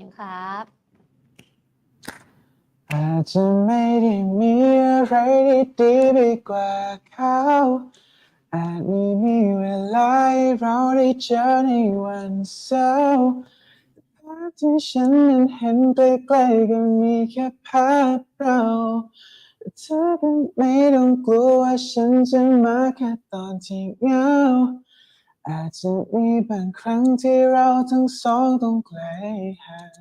หิวครับ อาจจะไม่ได้มีอะไรดีๆไปกว่าเขาอาจไม่มีเวลาให้เราได้เจอในวันเสาร์ภาพที่ฉันนั้นเห็นใกล้ๆก็มีแค่ภาพเราเธอก็ไม่ต้องกลัวว่าฉันจะมาแค่ตอนที่เหงา อาจจะมีบางครั้งที่เราทั้งสองต้องไกลห่าง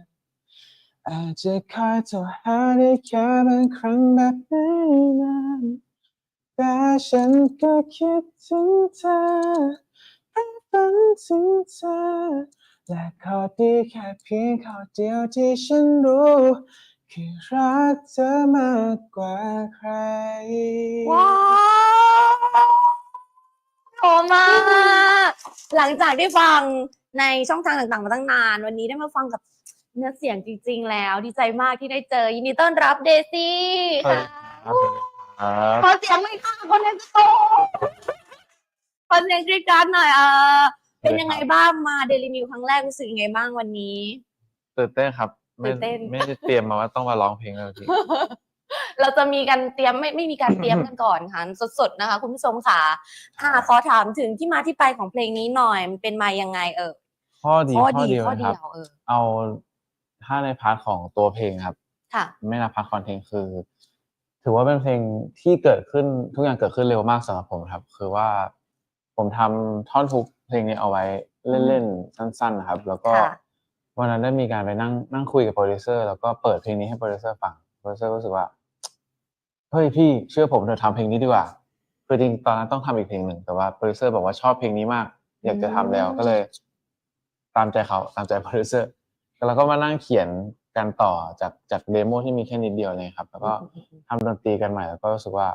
อาจจะคอยโทรหาได้แค่บางครั้งแบบไม่นานแต่ฉันก็คิดถึงเธอให้ฝันถึงเธอและข้อดีแค่เพียงข้อเดียวที่ฉันรู้ คือรักเธอมากกว่าใคร ว้าว โหมาก หลังจากได้ฟังในช่องทางต่างๆ มาตั้งนาน วันนี้ได้มาฟังกับเนื้อเสียงจริง ๆ แล้ว ดีใจมากที่ได้เจอ ยินดีต้อนรับเดซี่สวัสค่ะดีครับขอเสียงหน่อยค่ะคนในสตูขอเสียงกรีดกรารหน่อยเออเป็นยังไงบ้างมาเดลิมิวครั้งแรกรู้สึกยังไงบ้างวันนี้ ตื่นเต้นครับ ไม่ตื่นเต้น ไม่ได้เตรียมมาว่าต้องมาร้องเพลงเลยพี่ เราจะมีการเตรียมไม่ไม่มีการเตรียมกันก่อนค่ะสดๆนะคะ คุณผู้ชมค่ะค่ะขอถามถึงที่มาที่ไปของเพลงนี้หน่อยมันเป็นมายังไงเออข้อดีข้อข้อดีเดียวข้อนะเดีครับยวเออเอาถ้าในพาร์ทของตัวเพลงครับ ค่ะ ไม่นับพาร์ทคอนเทนต์คือ ถือว่าเป็นเพลงที่เกิดขึ้นทุกอย่างเกิดขึ้นเร็วมากสำหรับผมครับ คือว่าผมทำท่อนทุกเพลงนี้เอาไว้เล่นๆสั้นๆนะครับ แล้วก็ค่ะวันนั้นได้มีการไปนั่งนั่งคุยกับโปรดิวเซอร์แล้วก็เปิดเพลงนี้ให้โปรดิวเซอร์ฟังโปรดิวเซอร์รู้สึกว่า เฮ้ยพี่เชื่อผมเถอะทำเพลงนี้ดีกว่าคือจริงๆตอนนั้นต้องทำอีกเพลงหนึ่งแต่ว่าโปรดิวเซอร์บอกว่าชอบเพลงนี้มาก อยากจะทำแล้วอืมก็เลย ตามใจเขาตามใจโปรดิวเซอร์แล้วก็มานั่งเขียนกันต่อจากจากเดโมที่มีแค่นิดเดียวเลยครับ แล้วก็ทำดนตรีกันใหม่แล้วก็รู้สึกว่า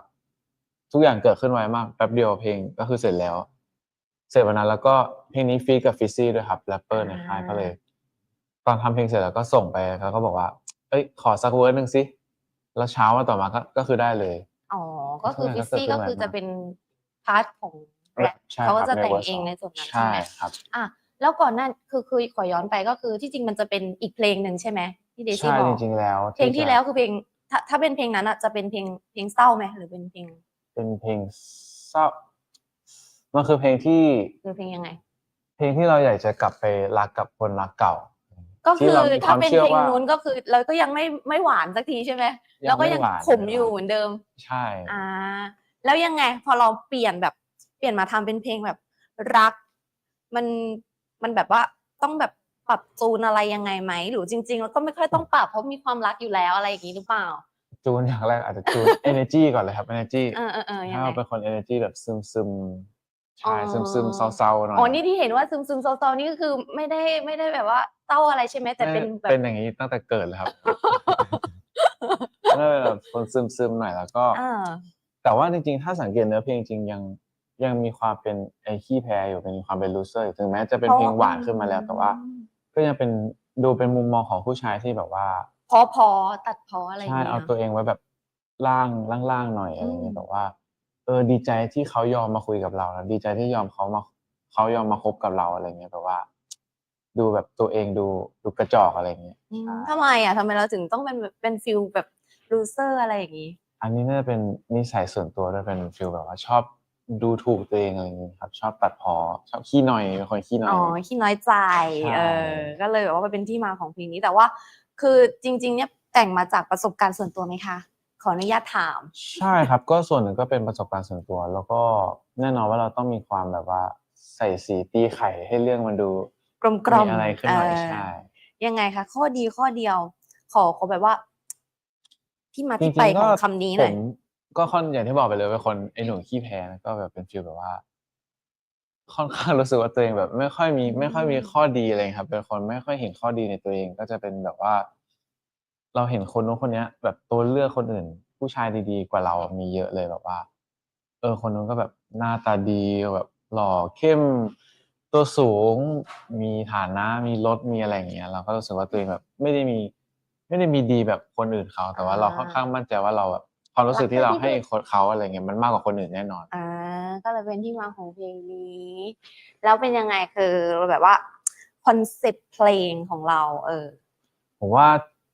ทุกอย่างเกิดขึ้นไวมากแป๊บเดียวเพลงก็คือเสร็จแล้ว เสร็จวันนั้นแล้วก็เพลงนี้ฟีดกับฟิซซี่ด้วยครับแรปเปอร์ในค่ายก็เลย ตอนทำเพลงเสร็จแล้วก็ส่งไปแล้วก็บอกว่า เอ้ยขอสักเวิร์ดหนึ่งสิ แล้วเช้ามาต่อมาก็ก็คือได้เลย อ๋อ ก็คือทุฟิกอย่างก็ซี่ก็คือเกิดขึ้นไวมากจะเป็นพาร์ทของแรปใช่เขาก็ครับจะแต่งวร์เองสในส่วนนั้นใช่ใช่ไหมครับอะแล้วก่อนหนั้นคือคือขอย้อนไปก็คือที่จริงมันจะเป็นอีกเพลงหนึ่งใช่ไหมที่เดซี่ใช่บอจกริงๆแล้วเพลงที่จะแล้วคือเพลงถ้าถ้าเป็นเพลงนั้นอะจะเป็นเพลงเพลงเศร้าไหมหรือเป็นเพลง เป็นเพลงเศร้ามันคือเพลงที่คือเพลงยังไง เพลงที่เราอยากจะกลับไปรักกับคนรักเก่า ก็ที่คือเรามีคามถ้าวเป็นเชื่อเพลงว่านู้นก็คือเราก็ยังไม่ไม่หวานสักทีใช่ไหมยังเราก็ไม่ยังหวานขมอยู่เหมือนเดิม ใช่อ่าแล้วยังไง พอเราเปลี่ยนแบบเปลี่ยนมาทำเป็นเพลงแบบรัก มันมันแบบว่าต้องแบบปรับจูนอะไรยังไงไหมหรือจริงๆแล้วก็ไม่ค่อยต้องปรับเพราะมีความรักอยู่แล้วอะไรอย่างนี้หรือเปล่า จูนอย่างแรกอาจจะจูน energy ก่อนเลยครับ energy เออเออเออยังถ้าไงเราเป็นคน energy แบบซึมซึมๆใช่อ๋อซึมซึมๆเศร้าๆหน่อยอ๋อนี่ที่เห็นว่าซึมซึมเศร้าๆนี่ก็คือไม่ได้ไม่ได้แบบว่า เศร้าอะไรใช่ไหมแต่เป็นแบบเป็นอย่างนี้ตั้งแต่เกิดเลยครับก็เลยแบบคนซึมซึมๆหน่อยแล้วก็อ่าแต่ว่าจริงๆ ถ้าสังเกตเนื้อเพลงจริงๆยังยังมีความเป็นไอ้ขี้แพ้อยู่เป็นความเป็นลูเซอร์อยู่ถึงแม้จะเป็นเพลงหวานขึ้นมาแล้วแต่ว่า ก็ยังเป็นดูเป็นมุมมองของผู้ชายที่แบบว่า พอพอตัดพออะไรอย่างใช่เงี้ยเอาเนอะตัวเองไว้แบบล่างล่างๆหน่อยอะไรเงี้อืยมแบบว่าเออดีใจที่เขายอมมาคุยกับเราแล้วดีใจที่ยอมเขามาเขายอมมาคบกับเราอะไรเงี้ยแบบว่า ดูแบบตัวเองดูดูกระจอกอะไรเงี้ยอืมใช่ทำไมอะทำไมเราถึงต้องเป็นแบบเป็นฟิลแบบลูเซอร์อะไรอย่างงี้ อันนี้น่าจะเป็นนิสัยส่วนตัวด้วยเป็นฟิลแบบว่าชอบดูถูกตัวเองอะไรเงี้ยครับ ชอบตัดพอชอบขี้หน่อยเป็นคนขี้หน่อย อ๋อขี้น้อยใจ ใช่ เออ ก็เลยแบบว่ามันเป็นที่มาของเพลงนี้ แต่ว่า คือจริง ๆ เนี่ยแต่งมาจากประสบการณ์ส่วนตัวไหมคะ ขออนุญาตถาม ใช่ครับ ก็ส่วนหนึ่งก็เป็นประสบการณ์ส่วนตัว แล้วก็แน่นอนว่าเราต้องมีความแบบว่าใส่สีตีไข่ให้เรื่องมันดู กลมกล่อมมีอะไรขึ้นหน่อยเออใช่ยังไงคะข้อดีข้อเดียว ขอขอแบบว่า ที่มาจริที่งไปๆขก็องคำนี้หน่อยผมก็ค่อนอย่างที่บอกไปเลยเป็นคนไอ้หนุ่มขี้แพ้นะก็แบบเป็นฟีลแบบว่า ค่อนข้างรู้สึกว่าตัวเองแบบ ไม่ค่อยมี ไม่ค่อยมีข้อดีอะไรครับ เป็นคนไม่ค่อยเห็นข้อดีในตัวเอง ก็จะเป็นแบบว่า เราเห็นคนนู้นคนเนี้ย แบบตัวเลือกคนอื่น ผู้ชายดีๆ กว่าเรามีเยอะเลยแบบว่า เออ คนนู้นก็แบบหน้าตาดีแบบหล่อเข้ม ตัวสูงมีฐานะมีรถมีอะไรอย่างเงี้ยเราก็รู้สึกว่าตัวเองแบบไม่ได้มี ไม่ได้มีดีแบบคนอื่นเขาแต่ว่าเราอ่าค่อนข้างมั่นใจว่าเราแบบความรู้สึกที่เรารักเท่าที่ให้สุดคนเขาอะไรเงี้ยมันมากกว่าคนอื่นแน่นอนอ่าก็เลยเป็นที่มาของเพลงนี้ แล้วเป็นยังไงคือแบบว่าคอนเซ็ปต์เพลงของเรา เออ ผมว่า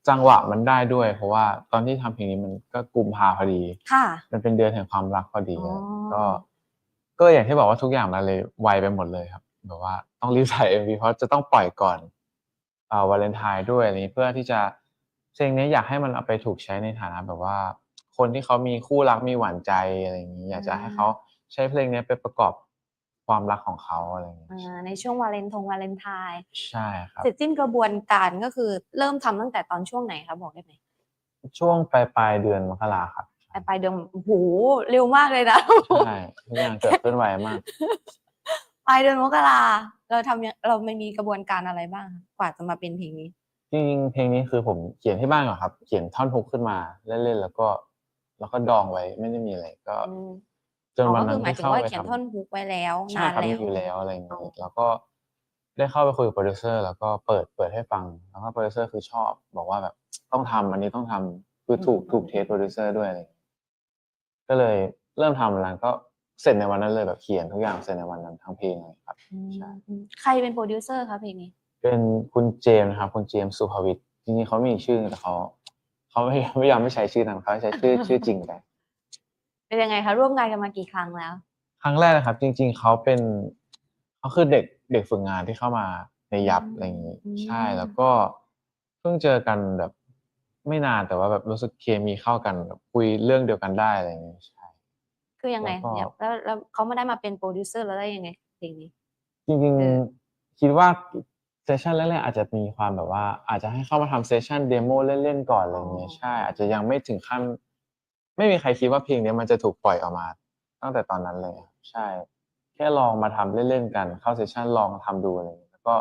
จังหวะมันได้ด้วย เพราะว่าตอนที่ทำเพลงนี้มันก็กุมภาพอดี ค่ะ มันเป็นเดือนแห่งความรักพอดีอ๋อก็ ก็อย่างที่บอกว่าทุกอย่างมันเลยไวไปหมดเลยครับ แบบว่าต้องรีบถ่ายเอ็มวีเพราะจะต้องปล่อยก่อนอ่าวาเลนไทน์ด้วยอะไรนี้เพื่อที่จะเพลงนี้อยากให้มันเอาไปถูกใช้ในฐานะแบบว่า คนที่เขามีคู่รักมีหวานใจอะไรอย่างนี้ อยากจะให้เขาใช้เพลงนี้ไปประกอบความรักของเขาอะไรอย่างนี้อ่าในช่วงวาเลนทงวาเลนไทน์ใช่ครับเสร็จสิ้นกระบวนการก็คือเริ่มทำตั้งแต่ตอนช่วงไหนคะบอกได้ไหมช่วงปลายปลายๆเดือนมกราครับปลายปลายเดือนโอ้โหเร็วมากเลยนะใช่ทุกอย่างเกิดขึ้นไวมาก ปลายเดือนมกราเราทำยังเราไม่มีกระบวนการอะไรบ้างคะกว่าจะมาเป็นเพลงนี้ จริงๆเพลงนี้คือผมเขียนที่บ้านก่อนครับ เขียนท่อนฮุกขึ้นมาเล่นๆแล้วก็ แล้วก็ดองไว้ไม่ได้มีอะไรก็อืมจนอ๋อวันก็นั้คืนอหมายที่ถึงเข้าว่าไปเขียนทำท่อนฮุกไว้แล้วใช่นานครับแล้มีว อยู่แล้วอะไรอย่างอ๋อ นี้แล้วก็ได้เข้าไปคุยกับโปรดิวเซอร์แล้วก็เปิดเปิดให้ฟังแล้วก็โปรดิวเซอร์คือชอบ บอกว่าแบบต้องทำอันนี้ต้องทำคือถูกถูกเทสโปรดิวเซอร์ด้วยอะไรอย่างนี้ก็เลยเริ่มทำแล้วก็ เสร็จในวันนั้นเลยแบบเขียนทุกอย่างเสร็จในวันนั้นทั้งเพลงเลยครับอืมใช่อืมใครเป็นโปรดิวเซอร์คะเพลงนี้ เป็นคุณเจมส์นะครับคุณเจมส์สุภวิทย์จริงๆเขามีอีกชื่อนึงแต่เขาเขาไม่ไม่ยอมไม่ใช้ชื่อนั้นเขาใช้ชื่อชื่อจริงไปเป็นยังไงคะร่วมงานกันมากี่ครั้งแล้ว ครั้งแรกนะครับ จริง ๆเขาเป็นเขาคือเด็กเด็กฝึกงานที่เข้ามาในยับอืมอะไรอย่างนี้อืมใช่แล้วก็เพิ่งเจอกันแบบไม่นานแต่ว่าแบบรู้สึกเคมีเข้ากันแบบคุยเรื่องเดียวกันได้อะไรอย่างนี้ใช่ คือยังไงแล้วก็เนี่ยแล้วแล้วเขาไม่ได้มาเป็นโปรดิวเซอร์แล้วได้ยังไงเพลงนี้ จริงเออๆคิดว่าเซสชันแรกๆอาจจะมีความแบบว่า อาจจะให้เข้ามาทำเซสชันเดโมเล่นๆก่อนอะไรอย่างเงี้ยใช่ อาจจะยังไม่ถึงขั้น ไม่มีใครคิดว่าเพลงนี้มันจะถูกปล่อยออกมา ตั้งแต่ตอนนั้นเลยครับใช่ แค่ลองมาทำเล่นๆกัน เข้าเซสชันลองทำดูอะไรอย่างเงี้ยแล้วก็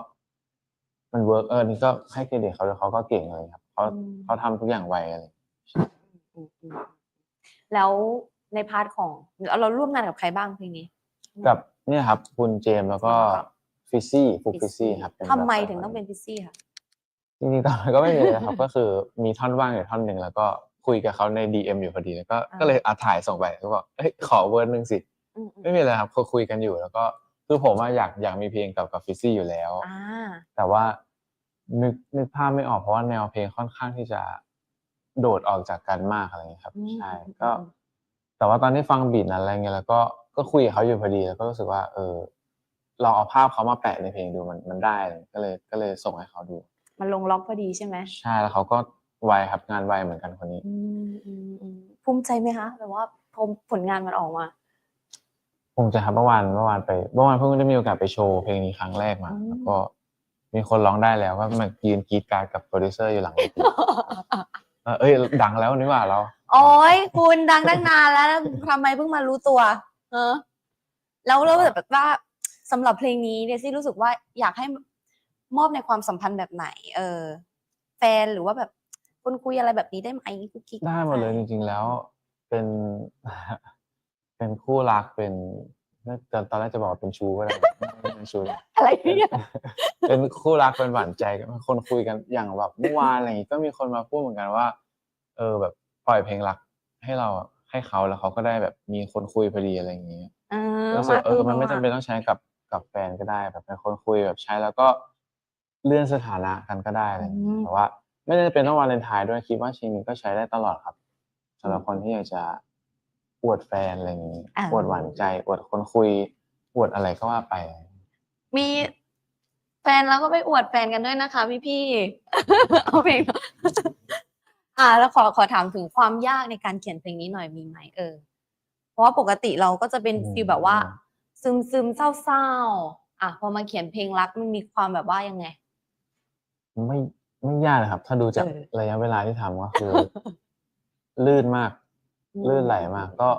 มันเวิร์กเออนี่ก็ให้เครดิตเขาด้วยเขาก็เก่งเลยครับเขาอืมเขาทำทุกอย่างไวอะไรอย่างเงี้ยอืมอืมแล้ว ในพาร์ทของเราเราร่วมงานกับใครบ้างเพลงนี้ กับเนี่ยครับคุณเจมส์แล้วก็ครับฟิซซี่ฟุกฟิซซี่ครับเป็นทำไมแบบถึงต้องเป็นพิซซี่ค่ะจริงๆตอนนั้นก็ไม่มีเลยนะครับ ก็คือมีท่อนว่างอยู่ท่อนหนึ่งแล้วก็คุยกับเขาใน DM อยู่พอดีแล้วก็อ่าก็เลยอาถ่ายส่งไปก็บอกเอ้ยขอเวอร์หนึ่งสิอืมอืมไม่มีอะไรครับคุยคุยกันอยู่แล้วก็คือผมอะอยากอยากมีเพลงกับกับฟิซซี่อยู่แล้วอ่าแต่ว่านึกนึกภาพไม่ออกเพราะว่าแนวเพลงค่อนข้างที่จะโดดออกจากกันมากอะไรอย่างเงี้ยครับอืมใช่อืมก็อืม แต่ว่าตอนที่ฟังบีทนั้นอะไรเงี้ยแล้วก็ก็คุยกับเขาอยู่พอดีแล้วก็รู้สึกว่า เออลองเอาภาพเขามาแปะในเพลงดูมันมันได้อะไรก็เลยก็เลยส่งให้เขาดู มันลงล็อกพอดีใช่ไหมใช่แล้วเขาก็ไวครับงานไวเหมือนกันคนนี้อืมอืมอืมภูมิใจไหมคะแบบว่าพอผลงานมันออกมาผมจะครับเมื่อวานเมื่อวานไปเมื่อวานเพิ่งได้มีโอกาสไปโชว์เพลงนี้ครั้งแรกมาอืมแล้วก็มีคนร้องได้แล้วก็มายืนกรีดกรารกับโปรดิวเซอร์อยู่หลังเวทีเออเอ้ยดังแล้วนี่หว่าเรา โอ้ยคุณดังตั้งนานแล้วทำไมเพิ่งมารู้ตัวเออแล้วแล้วแบบว่าสำหรับเพลงนี้เดซี่รู้สึกว่าอยากให้มอบในความสัมพันธ์แบบไหน เออ แฟนหรือว่าแบบคนคุยอะไรแบบนี้ได้ไหมกุ๊กกิ๊กได้หมดเลยจริง ๆ แล้วเป็นเป็นคู่รักเป็นตอนตอนแรกจะบอกว่าเป็นชูก็ได้ไม่เป็นชูหรอกอะไรเนี่ยเป็นคู่รักเป็นหวานใจกันคนคุยกันอย่างแบบเมื่อวานอะไรอย่างงี้ก็มีคนมาพูดเหมือนกันว่า เออแบบป ล่อยเพลงรักให้เราให้เขาแล้วเขาก็ได้แบบมีคนคุยพอดีอะไรอย่างเงี้ยเออรู้สึกเออมันไม่าจำเป็นต้องใช้กับกับแฟนก็ได้แบบเป็นคนคุยแบบใช้แล้วก็เลื่อนสถานะกันก็ได้อะไรอย่างเงี้ยแต่ว่าไม่ได้เป็นต้องวาเลนไทน์ด้วยคิดว่าชีนี้ก็ใช้ได้ตลอดครับสำหรับคนที่อยากจะอวดแฟนอะไรอย่างงี้อวดหวานใจอวดคนคุยอวดอะไรก็ว่าไป มีแฟนแล้วก็ไปอวดแฟนกันด้วยนะคะพี่พี่ๆเอาเพลง อ่า แล้วขอขอถามถึงความยากในการเขียนเพลงนี้หน่อยมีไหมเออ เพราะว่าปกติเราก็จะเป็นอืมฟีลแบบว่า ซึมซึมๆเศร้าๆอะพอมาเขียนเพลงรักมันมีความแบบว่ายังไง ไม่ไม่ยากเลยครับ ถ้าดูจากเออ ระยะเวลาที่ทำก็คือ ลื่นมาก ลื่นไหลมาก ก็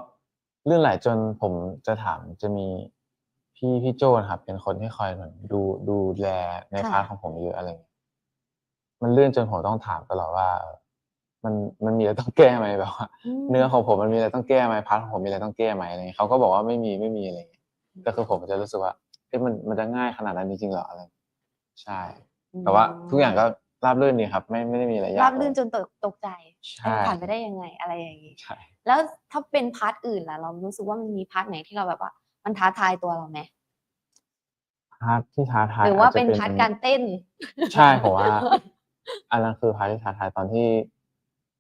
ลื่นไหลจนผมจะถามจะมีพี่พี่โจนะครับ เป็นคนที่คอยเหมือนดูดูแลในพาร์ทของผมเยอะอะไรเงี้ยมันลื่นจนผมต้องถามตลอดว่า มันมันมีอะไรต้องแก้ไหมแบบว่ามเนื้อของผมมันมีอะไรต้องแก้ไหมพาร์ทของผมมีอะไรต้องแก้ไหมอะไรเงี้ยเขาก็บอกว่าไม่มีไม่มีอะไรเงี้ยก็คือผมจะรู้สึกว่าเอ๊ะมันมันจะง่ายขนาดนั้นจริงๆเหรออะไร ใช่ แต่ว่าทุกอย่างก็ราบรื่นดีครับ ไม่ไม่ได้มีอะไรยากราบลื่นจนตกตกใจใช่เอ๊ะผ่านไปได้ยังไงอะไรอย่างงี้ใช่แล้วถ้าเป็นพาร์ทอื่นล่ะ เรารู้สึกว่ามันมีพาร์ทไหนที่เราแบบว่า มันท้าทายตัวเราไหมพาร์ทที่ท้าทายหรือว่าจจะเป็นพาร์ทการเต้น ใช่ผมว่าอันนั้นคือพาร์ทที่ท้าทายตอนที่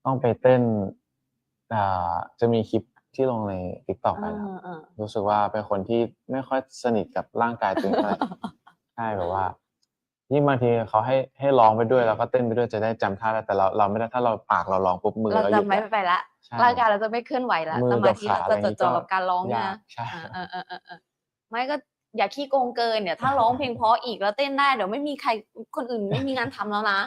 ต้องไปเต้นอ่าจะมีคลิปที่ลงใน TikTok ไปนะครับเออรู้สึกว่าเป็นคนที่ไม่ค่อยสนิทกับร่างกายตัวเองเท่าไหร่ใช่แบบว่ายิ่งบางทีเขาให้ให้ร้องไปด้วยแล้วก็เต้นไปด้วยจะได้จำท่าได้แต่เราเราไม่ได้ถ้าเราปากเราร้องปุ๊บมือเราเราหจะยุดไม่แล้วไปละใช่ร่างกายเราจะไม่เคลื่อนไหวละมือสกัมาบธิขาเราอะไรจะอย่างจงี้ดจ่อกับการร้องยานะกใช่เออเออเออเออไม่ก็อย่าขี้โกงเกินเดี๋ยวถ้าร้องเพลงเพราะอีกแล้วเต้นได้เดี๋ยวไม่มีใครคนอื่นไม่มีงานทำแล้วนะ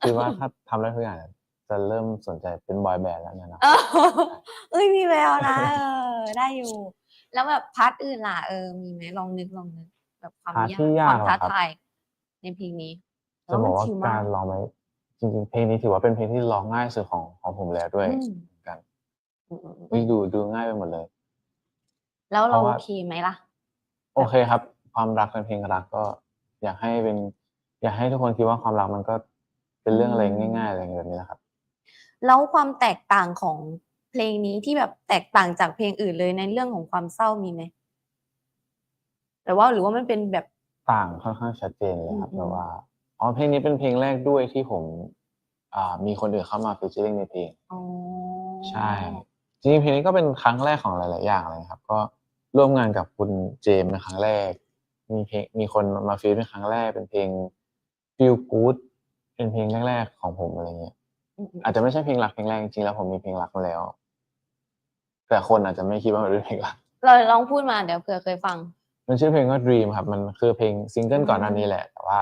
คือว่าถ้าทำได้ทุกอย่าง จะเริ่มสนใจเป็นบอยแบนด์แล้วเนยนะเออเอ้ยมีแววนะเออได้อยู่ แล้วแบบพาร์ทอื่นล่ะเออมีไหมลองนึกลองนึกแบบความพาร์ทยากที่ยากความท้าเหรอครับทายในเพลงนี้จะบอกว่าชิลการร้องไหมจริงๆเพลงนี้ถือว่าเป็นเพลงที่ร้องง่ายสุดของของผมแล้วด้วยอืมเหมือนกันอืมอืมอืมเฮ้ยดูดูง่ายไปหมดเลย แล้วเราเพราะโอว่าเคไหมล่ะ โอเคครับ ความรักเป็นเพลงรักก็ อยากให้เป็น อยากให้ทุกคนคิดว่าความรักมันก็เป็นเรื่องอะไรอืมง่าย ๆ อะไรแบบนี้นะครับ แล้วความแตกต่างของเพลงนี้ที่แบบแตกต่างจากเพลงอื่นเลยในเรื่องของความเศร้ามีไหมแต่ว่าหรือว่ามันเป็นแบบต่างค่อนข้างชัดเจนเลยครับอืมแต่ว่าอ๋อเพลงนี้เป็นเพลงแรกด้วยที่ผมอ่ามีคนอื่นเข้ามาฟีเจอริ่งในเพลงอ๋อใช่จริงๆเพลงนี้ก็เป็นครั้งแรกของหลายๆอย่างเลยครับ ก็ร่วมงานกับคุณเจมส์เป็นครั้งแรก มีเพลงมีคนมาฟีดเป็นครั้งแรกเป็นเพลง feel good เป็นเพลงแรกๆของผมอะไรเงี้ย อืมอืมอาจจะไม่ใช่เพลงรักเพลงแรกจริงๆแล้วผมมีเพลงรักมาแล้ว แต่คนอาจจะไม่คิดว่ามันเป็นเพลงรัก เราลองพูดมาเดี๋ยวเผื่อเคยฟัง มันชื่อเพลงว่า Dream ครับ มันคือเพลงซิงเกิลอืมก่อนหน้านี้แหละ แต่ว่า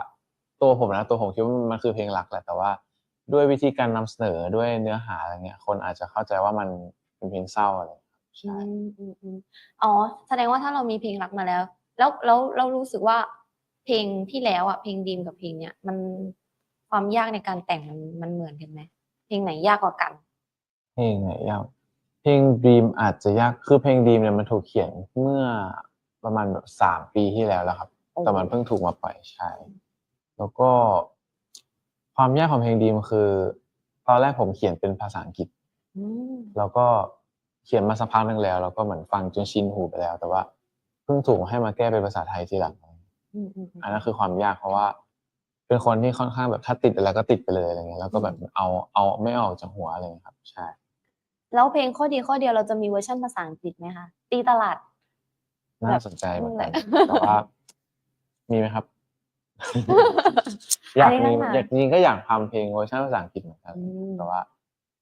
ตัวผมนะตัวผมคิดว่ามันคือเพลงรักแหละ แต่ว่าด้วยวิธีการนำเสนอด้วยเนื้อหาอะไรเงี้ย คนอาจจะเข้าใจว่ามันเป็นเพลงเศร้าอะไรเงี้ยครับอืใช่มอืมอืมอ๋อ แสดงว่าถ้าเรามีเพลงรักมาแล้ว แล้วแล้วเรารู้สึกว่า เพลงที่แล้วอะเพลงดีมกับเพลงเนี้ยมันความยากในการแต่งมันมันเหมือนกันไหมเพ ลงไหนยากกว่ากัน เพลงไหนยากเพลง Dream อาจจะยากคือเพลง Dream เนี่ยมันถูกเขียนเมื่อประมาณแบบสามปีที่แล้วแล้วครับโอ้แต่มันเพิ่งถูกมาปล่อยใช่แล้วก็ ความยากของเพลง Dream คือ ตอนแรกผมเขียนเป็นภาษาอังกฤษอืมแล้วก็เขียนมาสักพักหนึ่งแล้ว แล้วก็เหมือนฟังจนชินหูไปแล้ว แต่ว่าเพิ่งถูกให้มาแก้เป็นภาษาไทยทีหลังอืมอืมอันนั้นคือความยากเพราะว่า เป็นคนที่ค่อนข้างแบบถ้าติดอะไรก็ติดไปเลยอะไรเงี้ยแล้วก็แบบเอาเอาไม่ออกจากหัวอะไรเงี้ยครับ ใช่ แล้วเพลงข้อดีข้อเดียวเราจะมีเวอร์ชันภาษาอังกฤษไหมคะตีตลาดน่าสนใจเหมือนกันแบบแต่ว่ามีไหมครับ อยากอันนี้มีน่าอยากจริงๆก็อยากทำเพลงเวอร์ชันภาษาอังกฤษเหมือนกันอืมแต่ว่า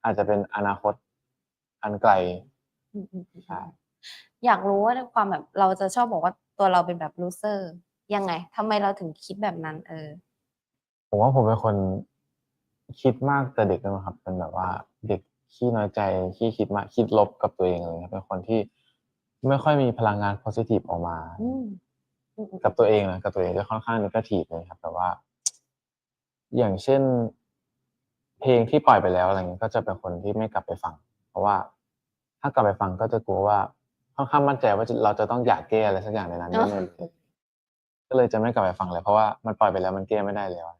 อาจจะเป็นอนาคตอันไกลอืมอืมอืมใช่อยากรู้ว่าในความแบบเราจะชอบบอกว่าตัวเราเป็นแบบลูเซอร์ยังไงทำไมเราถึงคิดแบบนั้น เออ ผมว่าผมเป็นคนคิดมากแต่เด็กนะครับ เป็นแบบว่าเด็กขี้น้อยใจขี้คิดมากคิดลบกับตัวเองอะไรเงี้ยเป็นคนที่ไม่ค่อยมีพลังงาน positive ออกมาอืมอืมอืมกับตัวเองนะกับตัวเองจะค่อนข้างนกาทีฟเลยครับ แต่ว่า อย่างเช่น เพลงที่ปล่อยไปแล้วอะไรเงี้ยก็จะเป็นคนที่ไม่กลับไปฟัง เพราะว่า ถ้ากลับไปฟังก็จะกลัวว่าค่อนข้างมั่นใจว่าจะเราจะต้องอยากแก้อะไรสักอย่างในนั้นเนอะแน่ๆเลยก็เลยจะไม่กลับไปฟังเลยเพราะว่ามันปล่อยไปแล้วมันแก้ไม่ได้แล้วอ๋อใช่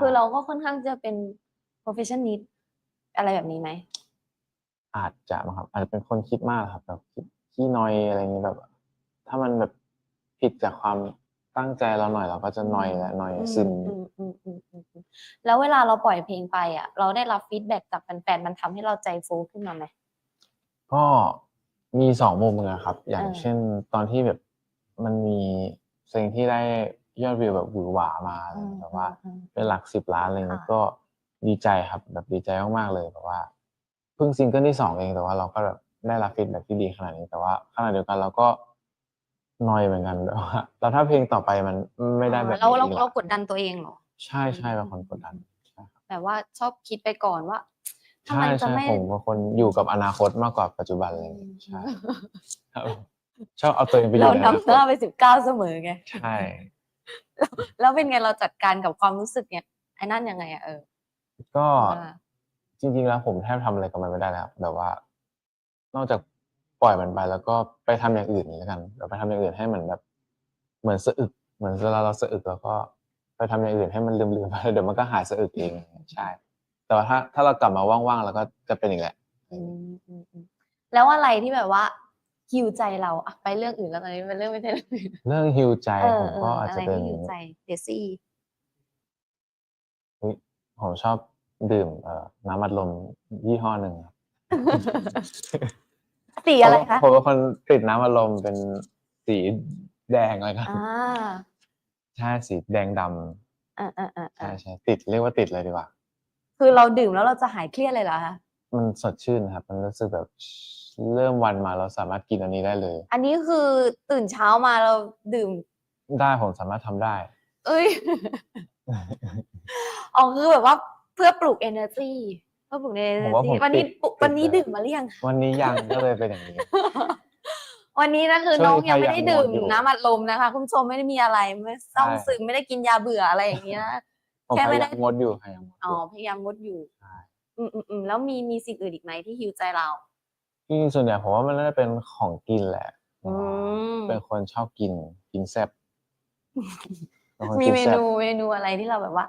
คือเราก็ค่อนข้างจะเป็น professionist อะไรแบบนี้ไหม อาจจะมั้งครับ อาจจะเป็นคนคิดมากครับแบบคิดขี้นอยอะไรอย่างนี้แบบ ถ้ามันแบบผิดจากความตั้งใจเราหน่อยเราก็จะนอยและนอยอืมซึมอืมอืมอืมอืมอืมแล้วเวลาเราปล่อยเพลงไปอะ เราได้รับฟีดแบ็กจากแฟนๆมันทำให้เราใจฟูขึ้นมาไหมก็มีสองมุมเหมือนกันครับ อย่างเออเช่นตอนที่แบบมันมีเพลงที่ได้ ยอดวิวแบบหวือหวามาอะไรอย่างเงี้ยแบบว่าอืมเป็นหลักสิบล้านอะไรเงี้ยค่ะก็ดีใจครับแบบดีใจมากๆเลยแบบว่าเพิ่งซิงเกิลที่สองเองแต่ว่าเราก็แบบได้รับฟีดแบ็กที่ดีขนาดนี้แต่ว่าขณะเดียวกันเราก็นอยเหมือนกันแบบว่าแล้วถ้าเพลงต่อไปมันไม่ได้แบบเรานี้เราอีกเราล่ะกดดันตัวเองเหรอใช่ใช่เป็นคนกดดันใช่ครับแบบว่าชอบคิดไปก่อนว่าทำไมใช่จะใช่ไม่ผมเป็นคนอยู่กับอนาคตมากกว่าปัจจุบันอะไรอย่างเลยใช่ครับชอบเอาตัวเองไปอเรายู่ในอนาคนำหน้าตไปสิบเก้าเสมอไงใช่ แล้วเป็นไงเราจัดการกับความรู้สึกเนี่ยไอ้นั่นยังไงอะเออ ก็ว่าจริง ๆ แล้วผมแทบทำอะไรกับมันไม่ได้แล้วแบบว่า นอกจากปล่อยมันไปแล้วก็ไปทำอย่างอื่นแล้วกันแบบไปทำอย่างอื่นให้มันแบบ เหมือนสะอึก เหมือนเวลาเราสะอึกแล้วก็ไปทำอย่างอื่นให้มันลืมๆไปเดี๋ยวมันก็หายสะอึกเองใช่ แต่ว่าถ้าถ้าเรากลับมาว่างๆแล้วก็จะเป็นอีกแหละอืมอืมอืมแล้วอะไรที่แบบว่า ฮิวใจเราอะไปเรื่องอื่นแล้วตอนนี้เป็นเรื่องไม่ใช่เรื่องอื่นเรื่องฮิวใจเออผมเอก็ออาจอะจะไรเป็นที่ฮิวใจเดซี่ผมชอบดื่มเอ่อน้ำอัดลมยี่ห้อหนึ่งครับสีอะไรคะผมเป็นคนติดน้ำอัดลมเป็นสีแดงอะไรกันอ่าใช่สีแดงดอ่าอ่าอ่าำใช่ใช่ติดเรียกว่าติดเลยดีกว่า คือเราดื่มแล้วเราจะหายเครียดเลยเหรอคะมันสดชื่นครับ มันรู้สึกแบบ เริ่มวันมาเราสามารถกินอันนี้ได้เลย อันนี้คือตื่นเช้ามาเราดื่ม ได้ผมสามารถทำได้ เอ้ย อ๋อคือแบบว่าเพื่อปลุก energy เพื่อปลุกผมว่า energy ผมวันนี้ติดปลุกติดวันนี้เลยดื่มมาหรือยัง วันนี้ยังก็เลยเป็นอย่างนี้ วันนี้นะคือช่วงน้องนี้ยังไม่ได้พยายามดื่มงดอยู่น้ำอัดลมนะคะ คุณผู้ชมไม่ได้มีอะไรไม่เศร้าใช่ ซึมไม่ได้กินยาเบื่ออะไรอย่างเงี้ย ผมแค่พไม่ยาได้ ยามงดอยู่พยายามงดออ๋อยู่ พยายามงดอยู่ ใช่ อืมอืมอืมแล้วมีมีสิ่งอื่นอีกไหมที่ฮิวใจเรา จริงๆส่วนใหญ่ผมว่ามันน่าจะเป็นของกินแหละอืมเป็นคนชอบกินกินแซ่บเป็นคนมีกินเมแซ่บนูเมนูอะไรที่เราแบบว่า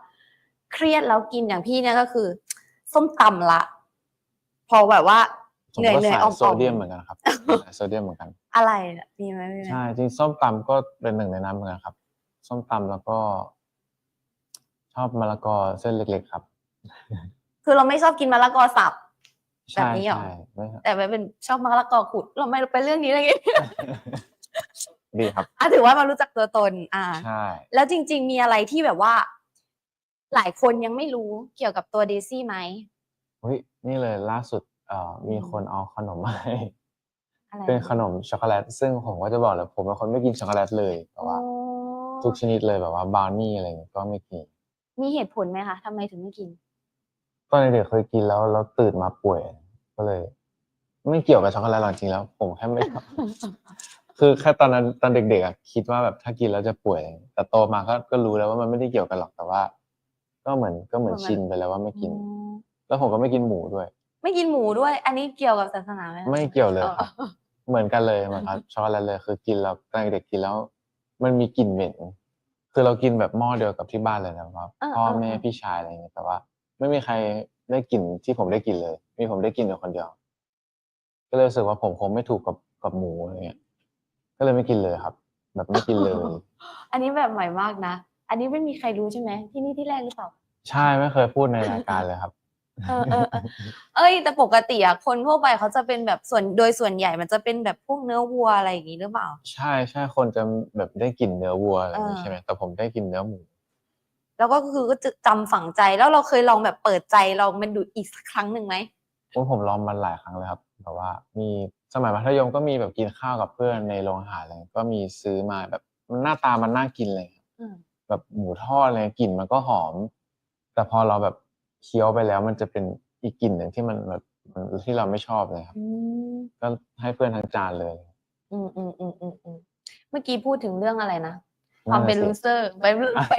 เครียดแล้วกินอย่างพี่เนี่ยก็คือ ส้มตำละ พอแบบว่า ผมเหนื่อยก็เหนื่อยสายอ่อมโซเดียมเหมือนกันครับสายโซเดียมเหมือนกัน อะไรน่ะมีไหมมีไหมใช่จริงส้มตำก็เป็นหนึ่งในนั้นเหมือนกันครับ ส้มตำแล้วก็ ชอบมะละกอเส้นเล็ก ๆ ครับ คือเราไม่ชอบกินมะละกอสับ แบใช่บนี้เหรอใช่ไม่ครับแต่แบบเป็นชอบมะละกอขุด เราไม่ไปเรื่องนี้ได้ไงดีครับอะถือว่ามารู้จักตัวตน อ่าใช่แล้วจริง ๆ มีอะไรที่แบบว่า หลายคนยังไม่รู้เกี่ยวกับตัวเดซี่ไหมเฮ้ยนี่เลยล่าสุดเอ่อมีอืมคนเอาขนมมาให้อะไรเป็นขนมช็อกโกแลตซึ่งผมก็จะบอกเลยผมเป็นคนไม่กินช็อกโกแลตเลยแต่ว่าโอ้ทุกชนิดเลยแบบว่าบราวนี่อะไรอย่างเงี้ยก็ไม่กิน มีเหตุผลไหมคะทำไมถึงไม่กิน ตอนเด็กๆเคยกินแล้วแล้วตื่นมาป่วยก็เลย ไม่เกี่ยวกับช็อกโกแลตหรอกจริงๆแล้ว ผมแค่ไม่ชอบคือแค่ตอนนั้นตอนเด็กๆอะคิดว่าแบบถ้ากินแล้วจะป่วย แต่โตมาก็ก็รู้แล้วว่ามันไม่ได้เกี่ยวกันหรอกแต่ว่า ก็เหมือนก็เหมือนเหมือนชินไปแล้วว่าไม่กินอืมแล้วผมก็ไม่กินหมูด้วย ไม่กินหมูด้วย อันนี้เกี่ยวกับศาสนาไหมคะไม่เกี่ยวเลยอ๋อครับเหมือนกันเลยเหมือนครับช็อกโกแลตเลยคือกินแล้วตอนเด็กๆกินแล้ว มันมีกลิ่นเหม็นคือเรากินแบบหม้อเดียวกับที่บ้านเลยนะครับเออพ่อเออแม่เออพี่ชายอะไรอย่างเงี้ยแต่ว่า ไม่มีใครได้กลิ่นที่ผมได้กลิ่นเลย มีผมได้กลิ่นอยู่คนเดียว ก็เลยรู้สึกว่าผมคงไม่ถูกกับกับหมูอะไรเงี้ย ก็เลยไม่กินเลยครับ แบบไม่กินเลย อันนี้แบบใหม่มากนะ อันนี้ไม่มีใครรู้ใช่ไหมที่นี่ที่แรกหรือเปล่า ใช่ไม่เคยพูดในรายการเลยครับ เออเออเออเอ้ย แต่ปกติอะคนทั่วไปเขาจะเป็นแบบส่วนโดยส่วนใหญ่มันจะเป็นแบบพวกเนื้อวัวอะไรอย่างงี้หรือเปล่า ใช่ใช่คนจะแบบได้กลิ่นเนื้อวัวอะไรอย่างงี้เออใช่ไหมแต่ผมได้กลิ่นเนื้อหมู แล้วก็คือก็จะจำฝังใจแล้วเราเคยลองแบบเปิดใจลองมันดูอีกสักครั้งหนึ่งไหมโอ้ผมลองมันหลายครั้งเลยครับแบบว่ามีสมัยมัธยมก็มีแบบกินข้าวกับเพื่อนในโรงอาหารอะไรก็มีซื้อมาแบบมันหน้าตามันน่ากินเลยอืมแบบหมูทอดอะไรกลิ่นมันก็หอม แต่พอเราแบบเคี้ยวไปแล้ว มันจะเป็นอีกกลิ่นหนึ่งที่มันแบบมันที่เราไม่ชอบเลยครับ อืมก็ให้เพื่อนทั้งจานเลย อืมอืมอืมอืมอืมเมื่อกี้พูดถึงเรื่องอะไรนะ ความเป็นนั่ลูนน่ะสิเซอร์ไปไป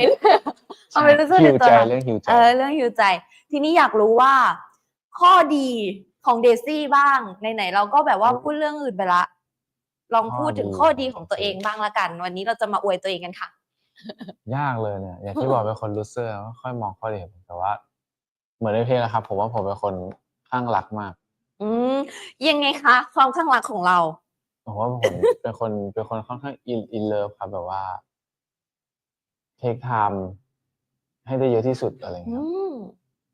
ความเป็นลูเซอร์หิในวตัวใจเราเรื่องหิวใจเออเรื่องหิวใจ ทีนี้อยากรู้ว่า ข้อดีของเดซี่บ้างไหนๆเราก็แบบว่าพูดเรื่องอื่นไปละ ลองพูดถึงข้อดีของตัวเองบ้างละกัน วันนี้เราจะมาอวยตัวเองกันค่ะ ยากเลยเนี่ย อย่างที่บอกเป็นคนลูเซอร์ไม่ค่อยมองข้อดีของผมแต่ว่า เหมือนในเพลงนะครับ ผมว่าผมเป็นคนข้างรักมาก อืมยังไงคะ ความข้างรักของเราผมว่าผมเป็นคนเป็นคนค่อนข้างอินอินเลิฟครับแบบว่า เทคไทม์ให้ได้เยอะที่สุดอะไรอย่างอืเงี้ยครับม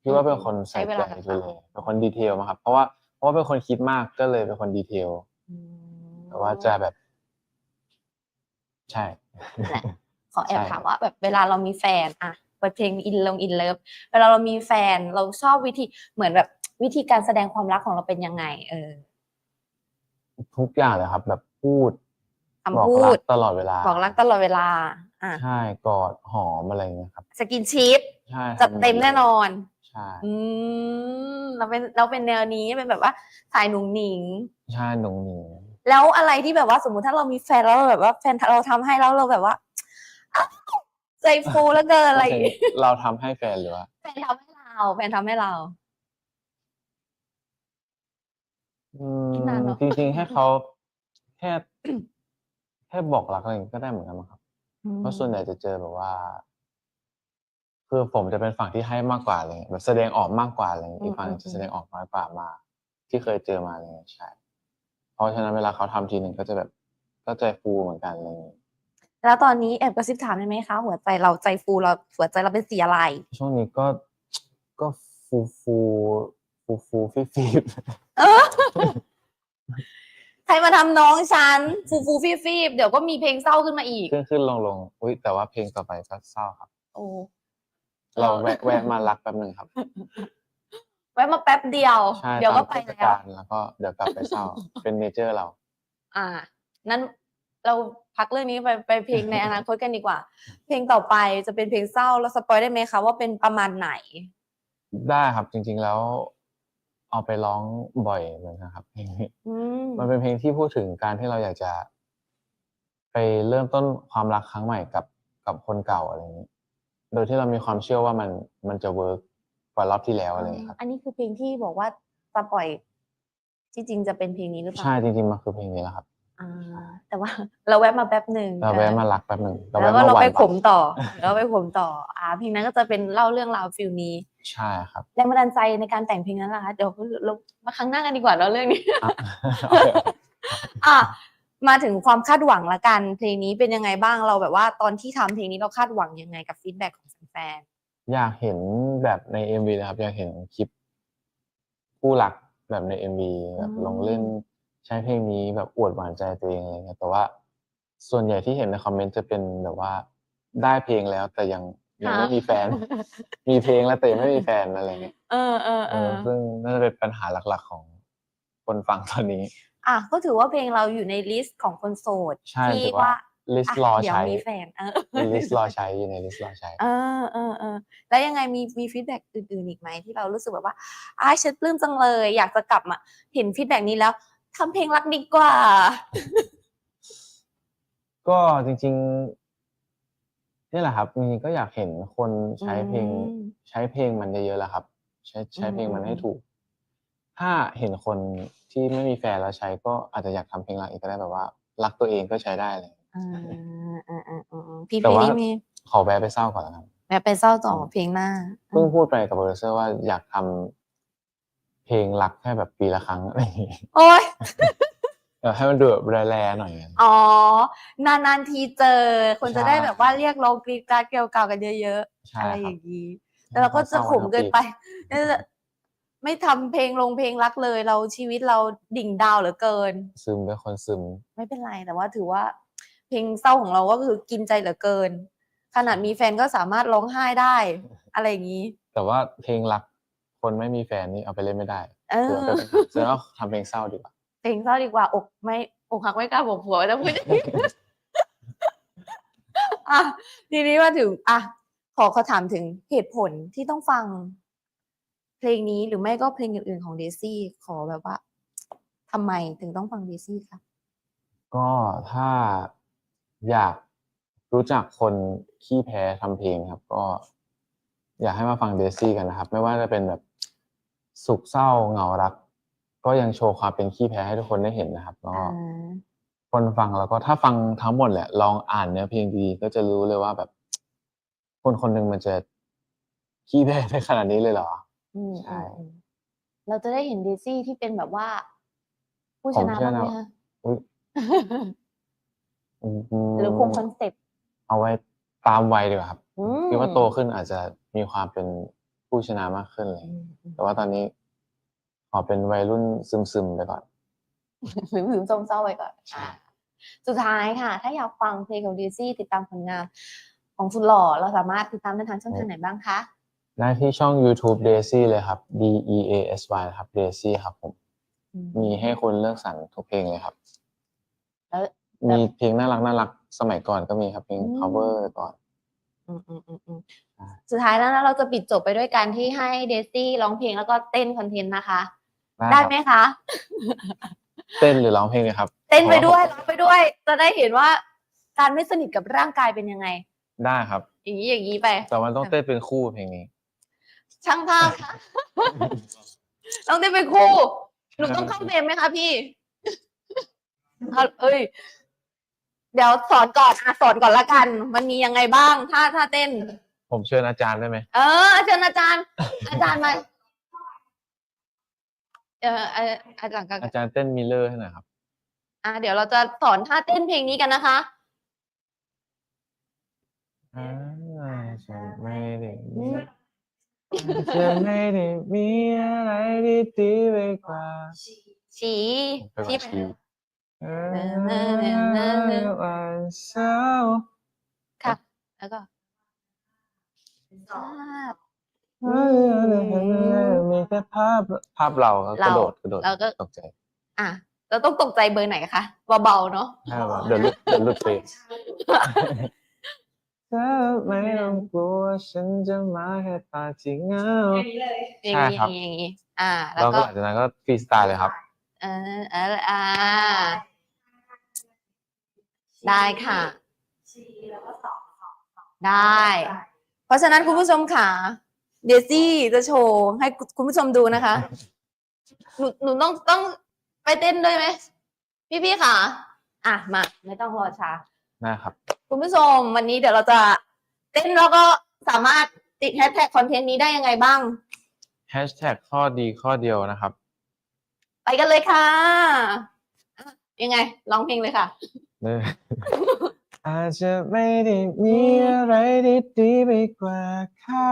คิดว่าเป็นคนใช้ใส่เวใจลากับไปเขาเลยเป็นคนดีเทลมาครับ เพราะว่าเพราะว่าเป็นคนคิดมากก็เลยเป็นคนดีเทลอืมแต่ว่าจะแบบ ใช่ขอแอบใช่ถามว่า แบบเวลาเรามีแฟนอะเปิดเพลงอินลงอินเลิฟเวลาเรามีแฟนเราชอบวิธีเหมือนแบบวิธีการแสดงความรักของเราเป็นยังไง เออ ทุกอย่างเลยครับ แบบพูดคำบอกพูรัดกตลอดเวลาบอกรักตลอดเวลา อะใช่กอดหอมอะไรอย่างเงี้ยครับสกินชิปใช่จัดทำหดเต็มแน่นอน ใช่อืมเราเป็นเราเป็นแนวนี้เป็นแบบว่าสายหนุ่งหนิง ใช่หนุ่งหนิงแล้วอะไรที่แบบว่าสมมุติถ้าเรามีแฟนแล้วเราแบบว่าแฟนเราทำให้แล้วเราแบบว่าอ้าวใจฟูแล้วเกินอะไรอย่างหมายงี้ถึงเราทำให้แฟนหรือว่าแฟนทำให้เราแฟนทำให้เรา อืคิดนานมเนอะ จริงๆให้เขาแค่ แค่บอกรักอะไรอย่างงี้ก็ได้เหมือนกันมั้งครับ เพราะส่วนใหญ่จะเจอแบบว่า คือผมจะเป็นฝั่งที่ให้มากกว่าอะไรเงี้ยแบบแสดงออกมากกว่าอะไรเงี้ยอืมอีกฝั่งหนึ่งอืมจะแสดงออกน้อยกว่ามา ที่เคยเจอมาอะไรเงี้ยใช่เพราะฉะนั้นเวลาเขาทำทีหนึ่งก็จะแบบก็ใจฟูเหมือนกันอะไรเงี้ยแล้วตอนนี้แอบกระซิบถามได้ไหมคะ หัวใจเราใจฟูเราหัวใจเราเป็นสีอะไร ช่วงนี้ก็ ก็ฟูฟูฟูฟูฟีฟีบเออ ใครมาทำน้องฉัน ฟูฟูฟีฟีบเดี๋ยวก็มีเพลงเศร้าขึ้นมาอีก ขึ้นขึ้นลงลงอุ้ยแต่ว่าเพลงต่อไปก็เศร้าครับ โอ้เราแวะแวะมารักแป๊บหนึ่งครับไว้มาแป๊บเดียว ใช่เดี๋ยวก็ตามไปเทศแล้ว กาลแล้วก็เดี๋ยวกลับไปเศร้า เป็นเนเจอร์เรา อ่า นั้นเราพักเรื่องนี้ไปไปเพลงในอนาคตกันดีกว่า เพลงต่อไปจะเป็นเพลงเศร้าแล้วสปอยได้ไหมคะว่าเป็นประมาณไหน ได้ครับจริง ๆ แล้ว เอาไปร้องบ่อยเหมือนกันครับเพลงนี้อืมมันเป็นเพลงที่พูดถึงการที่เราอยากจะ ไปเริ่มต้นความรักครั้งใหม่กับกับคนเก่าอะไรอย่างนี้ โดยที่เรามีความเชื่อว่ามันมันจะเวิร์กกว่ารอบที่แล้วอะไรอย่างนี้ครับ อันนี้คือเพลงที่บอกว่าจะปล่อยที่จริงจะเป็นเพลงนี้หรือเปล่า ใช่จริงๆมันคือเพลงนี้แหละครับอ่า แต่ว่าเราแวะมาแป๊บหนึ่งเราแวะออมารักแป๊บหนึ่งแล้วก็แะเราหไปนขมต่อแล้วไปขมต่ออ่าเพลงนั้นก็จะเป็นเล่าเรื่องราวฟิลนี้ใช่ครับแรงบันดาลใจในการแต่งเพลงนั้นล่ะคะเดี๋ยวเรามาครั้งหน้ากันดีกว่าเนาะเรื่องนี้อะอะมาถึงความคาดหวังละกัน เพลงนี้เป็นยังไงบ้างเราแบบว่าตอนที่ทำเพลงนี้เราคาดหวังยังไงกับฟีดแบ็กของแฟนอยากเห็นแบบในเอ็มวีนะครับ อยากเห็นคลิปคู่รักแบบในเอ็มวีแบบลงเล่น ใช้เพลงนี้แบบอวดหวานใจตัวเองอะไรเงี้ยแต่ว่าส่วนใหญ่ที่เห็นในคอมเมนต์จะเป็นแบบว่าได้เพลงแล้วแต่ยังยังไม่มีแฟน มีเพลงแล้วแต่ยังไม่มีแฟนอะไรเงี้ยๆเออเออเอเอออซึ่งน่าจะเป็นปัญหาหลักๆของคนฟังตอนนี้ อะก็ถือว่าเพลงเราอยู่ในลิสต์ของคนโสดใช่ที่ถือว่าว่าลิสอะต์รอเดี๋ยวใช้มีแฟนเออเป็นลิสต์รอใช้อยู่ในลิสต์รอใช้ เออเออเออแล้วยังไงมีมีฟีดแบ็กอื่นๆอีกไหมที่เรารู้สึกแบบว่าอ้ายฉันปลื้มจังเลย อยากจะกลับมาเห็นฟีดแบ็กนี้แล้ว ทำเพลงรักดีกว่า ก็จริงๆนี่แหละครับจริงๆก็อยากเห็นคนใช้เพลง อืม ใช้เพลงมันเยอะๆแหละครับ ใช้ใช้เพลงมันให้อืมถูก ถ้าเห็นคนที่ไม่มีแฟนแล้วใช้ก็อาจจะอยากทำเพลงรักอีกก็ได้แบบว่า รักตัวเองก็ใช้ได้เลย อ่าอ่าอ่าอ่าพี่แต่เพลงว่า นี้มีขอแวะไปเศร้าก่อนแล้วกันแม้ไปเศร้าต่อเพลงหน้าเพิ่งพูดไปกับโปรดิวเซอร์ว่าอยากทำเพลงรักแค่แบบปีละครั้งอะไรอย่างงี้ โอ้ยเออให้มันดูแบบแร่ๆหน่อยอ๋อ นานๆทีเจอ คนจะใช่ได้แบบว่าเรียกร้องกรีดกราร์ดเกลียวกราวกันเยอะๆใช่อะไรคอรับย่างนี้แต่เราก็จะขมเกินไปเนี่ยจะไม่ทำเพลงลงเพลงรักเลย เราชีวิตเราดิ่งดาวเหลือเกิน ซึมเป็นคนซึม ไม่เป็นไรแต่ว่าถือว่า เพลงเศร้าของเราก็คือกินใจเหลือเกิน ขนาดมีแฟนก็สามารถร้องไห้ได้ อะไรอย่างนี้ แต่ว่าเพลงรักคนไม่มีแฟนนี่เอาไปเล่นไม่ได้เอเดี๋ยวอจะเป็นแสดงว่าทำเพลงเศร้าดีกว่า เพลงเศร้าดีกว่าอกไม่อกหักไม่กล้าบอกผัวจะพูดอย่างนี้อะทีนี้มาถึงอะขอขอถามถึงเหตุผลที่ต้องฟัง เพลงนี้หรือไม่ก็เพลงอื่นๆของเดซี่ขอแบบว่าทำไมถึงต้องฟังเดซี่คะก็ถ้าอยากรู้จักคนขี้แพ้ทำเพลงครับ ก็ อยากให้มาฟังเดซี่กันนะครับ ไม่ว่าจะเป็นแบบสุขเศร้าเหงารัก ก็ยังโชว์ความเป็นขี้แพ้ให้ทุกคนได้เห็นนะครับก็อ่าคนฟังแล้วก็ถ้าฟังทั้งหมดแหละ ลองอ่านเนื้อเพลงดีๆก็จะรู้เลยว่าแบบ คนคนหนึ่งมันจะขี้แพ้ได้ขนาดนี้เลยเหรออืมใช่อืมอืมเราจะได้เห็นเดซี่ที่เป็นแบบว่า ผู้ผชมนะเชื่อบ้างไหมนะคะอุ๊ยอืมหรือคงคอนเซ็ปต์เอาไว้ตามวัยดีกว่าครับอืมคิดว่าโตขึ้นอาจจะมีความเป็นผู้ชนะมากขึ้นเลยอืมอืมแต่ว่าตอนนี้ ขอเป็นวัยรุ่นซึมๆไปก่อนหรือหรือจมเศร้าไว้ก่อนใช่อ่าสุดท้ายค่ะ ถ้าอยากฟังเพลงของเดซี่ติดตามผลงานของสุดหล่อเราสามารถติดตามได้ทางช่องทางไหนบ้างคะได้ที่ช่อง YouTube Daisy เลยครับ D E A S Y นะครับ Daisy ครับผมอืมมีให้คุณเลือกสรรทุกเพลงเลยครับแล้วมีเพลงน่ารักน่ารักสมัยก่อนก็มีครับเพลงอืม cover ก่อนอืมอืมอืมอืมอ่าสุดท้ายแล้วนะเราจะปิดจบไปด้วยการที่ให้เดซี่ร้องเพลงแล้วก็เต้นคอนเทนต์นะคะ ได้ได้ครับไหมคะ เต้นหรือร้องเพลงเลยครับ เต้นไปพราะาด้วยร้องไปด้วย จะได้เห็นว่าการไม่สนิทกับร่างกายเป็นยังไง ได้ครับ อย่างนี้อย่างนี้ไป แต่มันต้องเต้นเป็นคู่เพลงนี้ ช่างภาพค่ะต้องเต้นเป็นคู่หนูต้องเข้าเฟรมไหมคะพี่เอาเอ้ย เดี๋ยวสอนก่อนอะสอนก่อนละกัน มันมียังไงบ้าง ถ้าถ้าเต้น ผมเชิญอาจารย์ได้ไหมเออเชิญอาจารย์ อาจารย์มา เอออาอาจารย์ก็อาจารย์เต้นมิลเลอร์ให้หน่อยครับ อะเดี๋ยวเราจะสอนท่าเต้นเพลงนี้กันนะคะอ่าฉันไม่ได้อืมจะไม่ได้มีอะไรที่ดีไปกว่าชี้ไปก่อนชี้ไปชี้เอเนอเนอเนอเนอเนออวันเสาร์ค่ะ แล้วก็ มีแค่ภาพภาพเราครับกระโดดกระโดดเราก็ ตกใจอะเราต้องตกใจเบอร์ไหนคะเบาๆเนาะเดี๋ยวลุดเดี๋ยวลุดเฟรมเธอไม่ต้องกลัวฉันจะมาแค่ปาที่เหงาอย่างใช่นี้ครับอย่างนี้อย่างนี้อ่า แล้แล้ววก็ก็หลังจากนั้นก็ฟรีสไตล์เลยครับ เออเอออ่า ได้ค่ะได้ เพราะฉะนั้นคุณผู้ชมค่ะ เดซี่จะโชว์ให้คุณผู้ชมดูนะคะ หนูหนูต้องต้องไปเต้นด้วยไหมพี่พี่ๆค่ะ อะมาไม่ต้องรอช้านะครับ คุณผู้ชมวันนี้เดี๋ยวเราจะเต้นแล้วก็สามารถติดแฮชแท็กคอนเทนต์นี้ได้ยังไงบ้างแฮชแท็กข้อดีข้อเดียวนะครับ ไปกันเลยค่ะอะยังไงร้องเพลงเลยค่ะเอออาจจะไม่ได้มีอะไรที่ดีไปกว่าเขา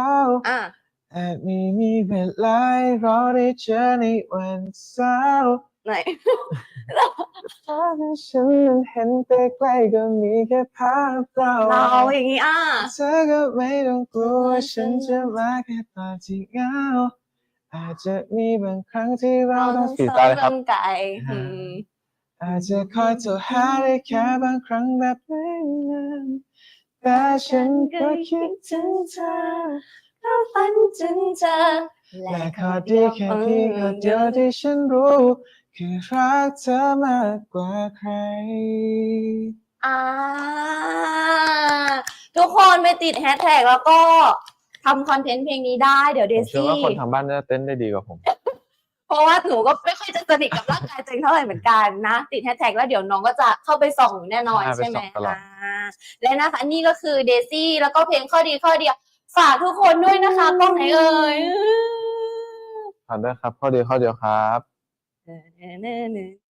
อะอาจไม่มีเวลาให้เราได้เจอในวันเสาร์ไหนภาพที่ฉันนั้นเห็นใกล้ๆก็มีแค่ภาพเราเราอย่างนี้อะ เธอก็ไม่ต้องกลัวว่าฉันจะมาแค่ตอนที่เหงาอาจจะมีบางครั้งที่เราต้องสีตาเลยครับร่างกายอืมอาจจะคอยโทรหาได้แค่บางครั้งแบบไม่นานแต่ฉันก็คิดถึงเธอ ก็ฝันถึงเธอและข้อดีแค่เพียงข้อเดียวที่ฉันรู้ คือรักเธอมากกว่าใคร อ่าทุกคนไปติดแฮชแท็กแล้วก็ทำคอนเทนต์เพลงนี้ได้ เดี๋ยวเดผมเชื่อซี่ ว่าคนทางบ้านน่าจะเต้นได้ดีกว่าผม เพราะว่าหนูก็ไม่ค่อยจะสนิทกับร่างกายตัวเองเท่าไหร่เหมือนกันนะ ติดแฮชแท็กแล้วเดี๋ยวน้องก็จะเข้าไปส่องแน่นอนใช่ใช่ไหมไปส่องตลอด อ่าและนะคะนี่ก็คือเดซี่แล้วก็เพลงข้อดีข้อเดียว ฝากทุกคนด้วยนะคะกล้องไหนเอ่ยขอด้วยครับ ข้อดีข้อเดียวครับ เออเนอเนอเนอ